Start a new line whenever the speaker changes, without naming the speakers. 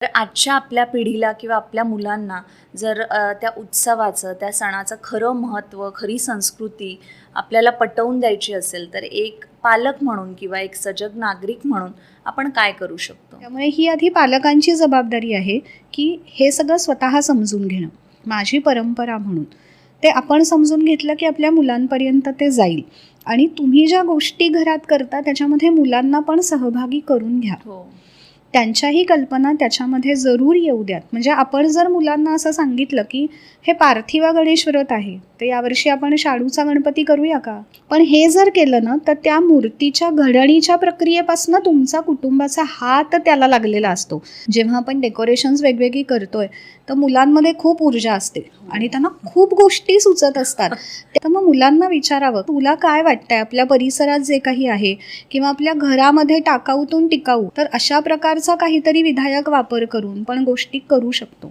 तर आजच्या आपल्या पिढीला किंवा आपल्या मुलांना जर त्या उत्सवाचं त्या सणाचं खरं महत्त्व खरी संस्कृती आपल्याला पटवून द्यायची असेल तर एक पालक म्हणून किंवा एक सजग नागरिक म्हणून आपण काय करू शकतो?
त्यामुळे ही आधी पालकांची जबाबदारी आहे की हे सगळं स्वतः समजून घेणं. माझी परंपरा म्हणून. ते आपण समजून घेतलं की आपल्या मुलांपर्यंत ते जाईल. आणि तुम्ही ज्या गोष्टी घरात करता त्याच्यामध्ये मुलांना पण सहभागी करून घ्या.
हो.
त्यांच्याही कल्पना त्याच्यामध्ये जरूर येऊ द्यात. म्हणजे आपण जर मुलांना असं सांगितलं की हे पार्थिवा गणेश व्रत आहे तर यावर्षी आपण शाडूचा गणपती करूया का? पण हे जर केलं ना तर त्या मूर्तीच्या घडणीच्या प्रक्रियेपासून तुमचा कुटुंबाचा हात त्याला लागलेला असतो. जेव्हा आपण डेकोरेशन्स वेगवेगळी करतोय तर मुलांमध्ये खूप ऊर्जा असते आणि त्यांना खूप गोष्टी सुचत असतात. तर मग मुलांना विचारावं तुला काय वाटतंय? आपल्या परिसरात जे काही आहे किंवा आपल्या घरामध्ये टाकाऊतून टिकाऊ तर अशा प्रकारचा काहीतरी विधायक वापर करून पण गोष्टी करू शकतो.